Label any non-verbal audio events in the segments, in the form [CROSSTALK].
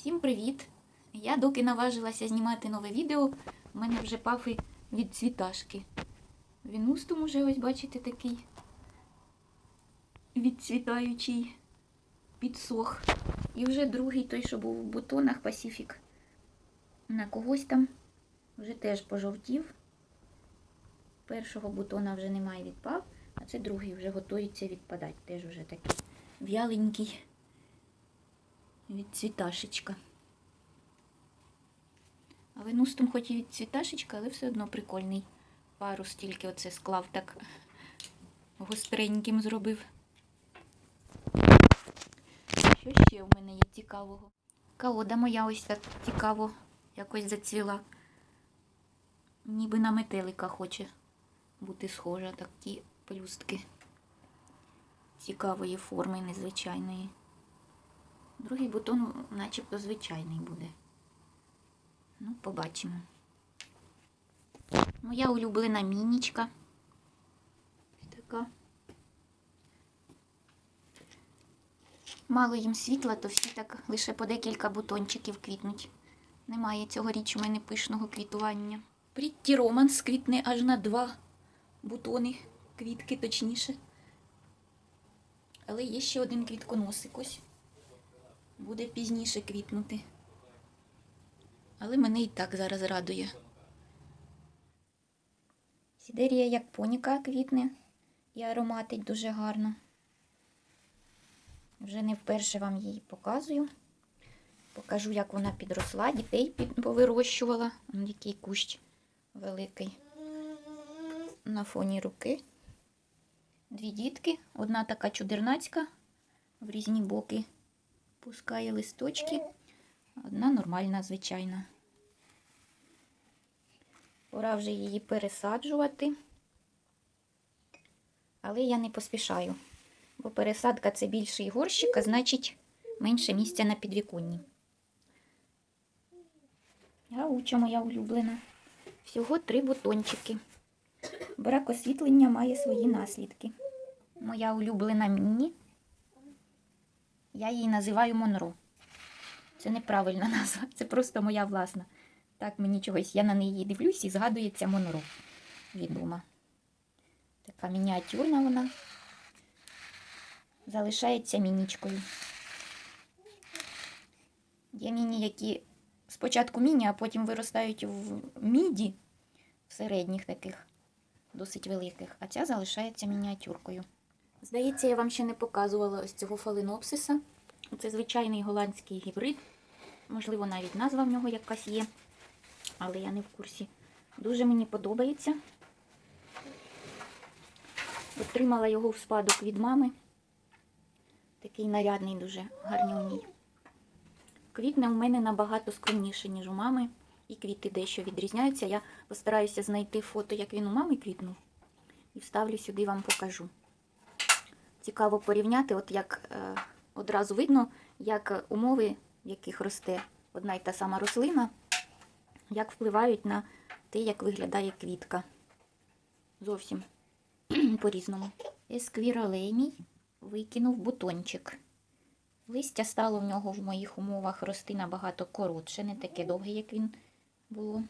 Всім привіт! Я доки наважилася знімати нове відео, у мене вже пафи від цвіташки. Вінустум уже, ось бачите, такий відцвітаючий підсох. І вже другий той, що був в бутонах Пасіфік. На когось там вже теж пожовтів. Першого бутона вже немає відпав, а це другий вже готується відпадати. Теж вже такий в'яленький від цвіташечка. А винустом хоч і від цвіташечка, але все одно прикольний. Парус тільки оце склав так гостреньким зробив. Що ще в мене є цікавого? Колода моя ось так цікаво якось зацвіла. Ніби на метелика хоче бути схожа, такі пелюстки цікавої форми, незвичайної. Другий бутон начебто звичайний буде. Ну, побачимо. Моя улюблена мінічка. Така. Мало їм світла, то всі так лише по декілька бутончиків квітнуть. Немає цьогоріч у мене пишного квітування. Прітті Романс квітне аж на два бутони, квітки точніше. Але є ще один квітконосик ось буде пізніше квітнути. Але мене і так зараз радує. Сідерія як поніка квітне і ароматить дуже гарно. Вже не вперше вам її показую. Покажу, як вона підросла, дітей повирощувала. Он який кущ великий на фоні руки. Дві дітки, одна така чудернацька в різні боки пускає листочки, одна нормальна, звичайна. Пора вже її пересаджувати, але я не поспішаю, бо пересадка це більший горщик, а значить менше місця на підвіконні. Гауча моя улюблена. Всього три бутончики. Брак освітлення має свої наслідки. Моя улюблена міні. Я її називаю Монро. Це неправильна назва, це просто моя власна. Так мені чогось, я на неї дивлюсь і згадується Монро. Відома. Така мініатюрна вона. Залишається мінічкою. Є міні, які спочатку міні, а потім виростають в міді, в середніх таких, досить великих, а ця залишається мініатюркою. Здається, я вам ще не показувала ось цього фаленопсиса. Це звичайний голландський гібрид. Можливо, навіть назва в нього якась є, але я не в курсі. Дуже мені подобається. Отримала його в спадок від мами. Такий нарядний, дуже гарнюній. Квітне у мене набагато скромніше, ніж у мами. І квіти дещо відрізняються. Я постараюся знайти фото, як він у мами квітнув. І вставлю сюди, вам покажу. Цікаво порівняти, от як е, одразу видно, як умови, в яких росте одна й та сама рослина, як впливають на те, як виглядає квітка. Зовсім [CLEARS THROAT] по-різному. Есквіролеймій викинув бутончик. Листя стало в нього в моїх умовах рости набагато коротше, не таке довге, як він було.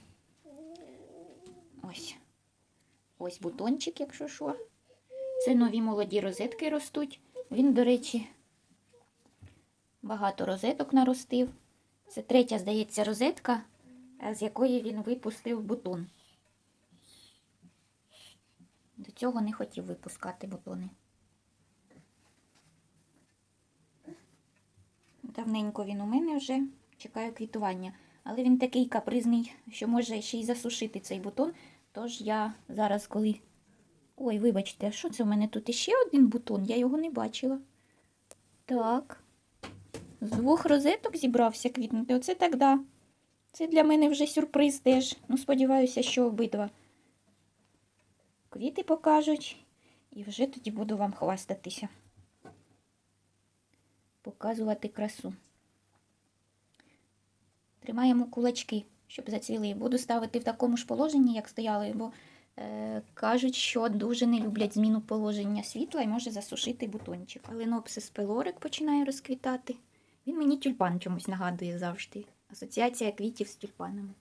Ось. Ось бутончик, якщо що. Це нові молоді розетки ростуть. Він, до речі, багато розеток наростив. Це третя, здається, розетка, з якої він випустив бутон. До цього не хотів випускати бутони. Давненько він у мене вже чекаю квітування. Але він такий капризний, що може ще й засушити цей бутон. Тож я зараз, коли. Ой, вибачте, а що це у мене тут іще один бутон? Я його не бачила. Так. З двох розеток зібрався квітнути. Оце так да. Це для мене вже сюрприз теж. Ну, сподіваюся, що обидва. Квіти покажуть. І вже тоді буду вам хвастатися. Показувати красу. Тримаємо кулачки, щоб зацвіли. Буду ставити в такому ж положенні, як стояли, бо кажуть, що дуже не люблять зміну положення світла і може засушити бутончик. Ленопсис пелорик починає розквітати. Він мені тюльпан чомусь нагадує завжди. Асоціація квітів з тюльпанами.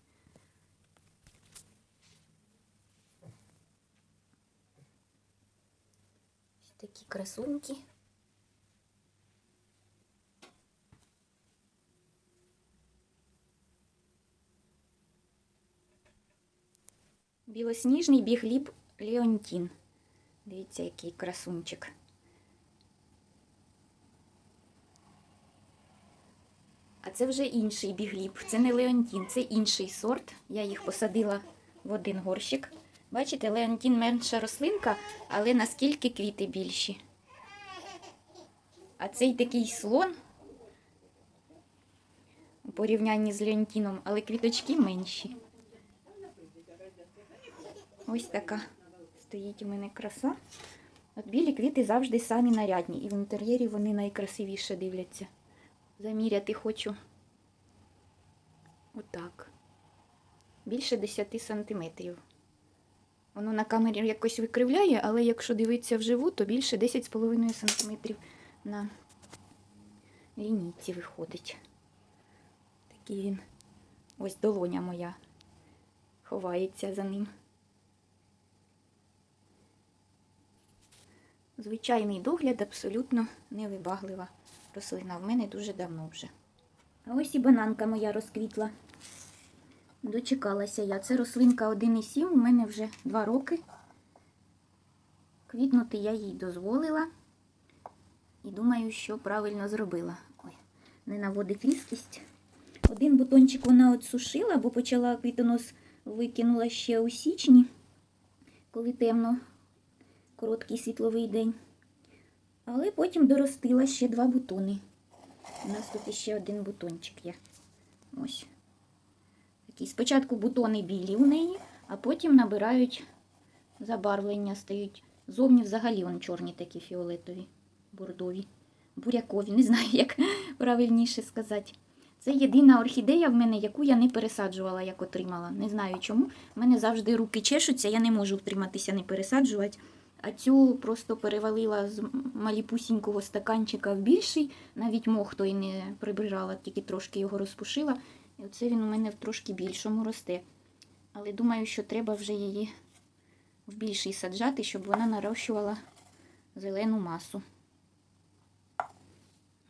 Такі красуньки. Білосніжний бігліб Леонтін. Дивіться, який красунчик. А це вже інший бігліб. Це не Леонтін, це інший сорт. Я їх посадила в один горщик. Бачите, Леонтін менша рослинка, але наскільки квіти більші. А цей такий слон у порівнянні з Леонтіном, але квіточки менші. Ось така стоїть у мене краса. От білі квіти завжди самі нарядні, і в інтер'єрі вони найкрасивіше дивляться. Заміряти хочу отак. Більше 10 сантиметрів. Воно на камері якось викривляє, але якщо дивитися вживу, то більше 10,5 сантиметрів на лінійці виходить. Такий він. Ось долоня моя ховається за ним. Звичайний догляд абсолютно невибаглива рослина. В мене дуже давно вже. А ось і бананка моя розквітла. Дочекалася я. Це рослинка 1,7, у мене вже 2 роки. Квітнути я їй дозволила. І думаю, що правильно зробила. Ой, не наводить різкість. Один бутончик вона отсушила, бо почала квітонос викинула ще у січні, коли темно, короткий світловий день. Але потім доростила ще два бутони. У нас тут ще один бутончик є. Ось. Такі спочатку бутони білі у неї, а потім набирають забарвлення, стають зовні взагалі вон чорні такі фіолетові, бордові, бурякові, не знаю, як правильніше сказати. Це єдина орхідея в мене, яку я не пересаджувала, як отримала. Не знаю чому. У мене завжди руки чешуться, я не можу втриматися, не пересаджувати. А цю просто перевалила з маліпусінького стаканчика в більший, навіть мох той не прибирала, тільки трошки його розпушила. І оце він у мене в трошки більшому росте. Але думаю, що треба вже її в більший саджати, щоб вона нарощувала зелену масу.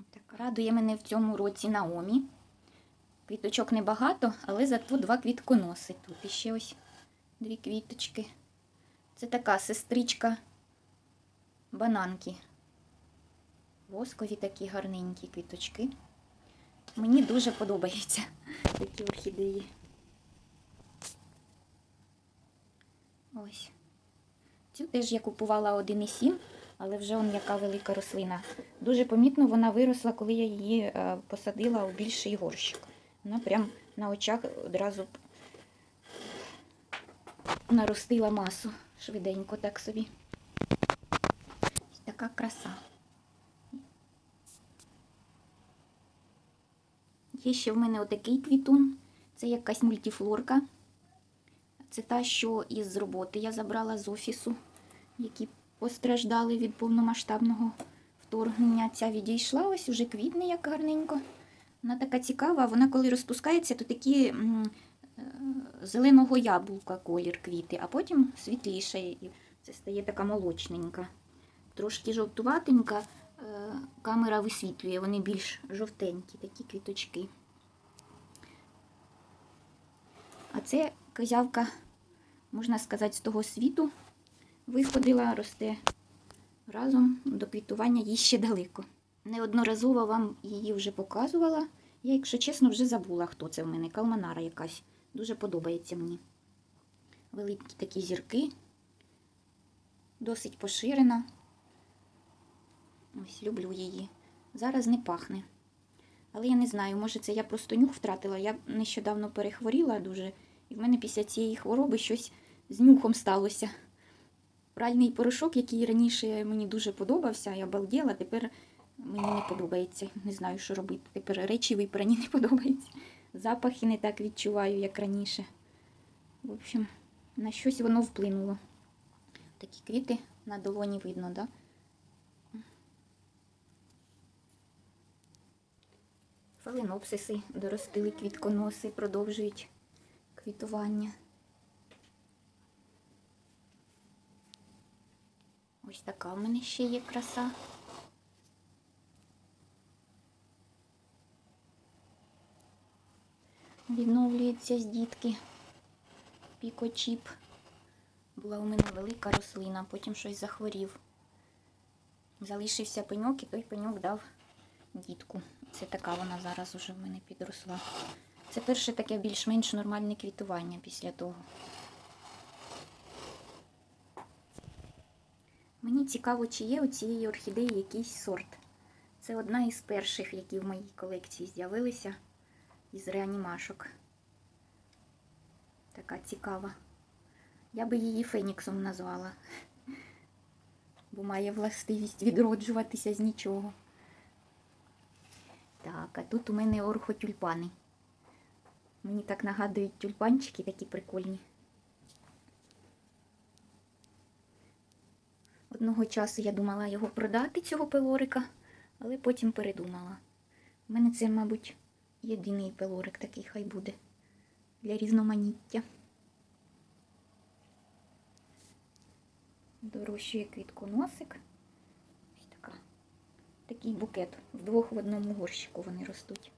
Так, радує мене в цьому році Наомі. Квіточок небагато, але зато два квітконоси. Тут іще ось дві квіточки. Це така сестричка бананки. Воскові такі гарненькі квіточки. Мені дуже подобаються такі орхідеї. Ось. Цю теж я купувала 1,7, але вже он яка велика рослина. Дуже помітно вона виросла, коли я її е, посадила у більший горщик. Вона прям на очах одразу наростила масу швиденько так собі. Така краса. Є ще в мене отакий квітун. Це якась мультифлорка. Це та, що із роботи я забрала з офісу, які постраждали від повномасштабного вторгнення. Ця відійшла, ось уже квітне, як гарненько. Вона така цікава. Вона коли розпускається, то такі е, зеленого яблука колір квіти, а потім світліше. Це стає така молочненька. Трошки жовтуватенька. Е, Камера висвітлює, вони більш жовтенькі, такі квіточки. А це козявка, можна сказати, з того світу виходила, росте разом до квітування їй ще далеко. Неодноразово вам її вже показувала. Я, якщо чесно, вже забула, хто це в мене. Калманара якась. Дуже подобається мені. Великі такі зірки, досить поширена. Ось, люблю її. Зараз не пахне. Але я не знаю, може це я просто нюх втратила. Я нещодавно перехворіла дуже, і в мене після цієї хвороби щось з нюхом сталося. Пральний порошок, який раніше мені дуже подобався, я балділа, тепер мені не подобається. Не знаю, що робити. Тепер речі випрані не подобаються. Запахи не так відчуваю, як раніше. В общем, на щось воно вплинуло. Такі квіти на долоні видно? Да? Фаленопсиси доростили квітконоси, продовжують квітування. Ось така в мене ще є краса. Відновлюється з дітки. Пікочіп. Була у мене велика рослина, потім щось захворів. Залишився пеньок і той пеньок дав дітку. Це така вона зараз уже в мене підросла. Це перше таке більш-менш нормальне квітування після того. Мені цікаво, чи є у цієї орхідеї якийсь сорт. Це одна із перших, які в моїй колекції з'явилися із реанімашок. Така цікава. Я би її феніксом назвала, [LAUGHS] бо має властивість відроджуватися з нічого. Так, а тут у мене орхотюльпани. Мені так нагадують тюльпанчики такі прикольні. Одного часу я думала його продати, цього пелорика, але потім передумала. У мене це, мабуть, єдиний пелорик такий хай буде для різноманіття. Дорощує квітку носик. Ось така. Такий букет. Вдвох в одному горщику вони ростуть.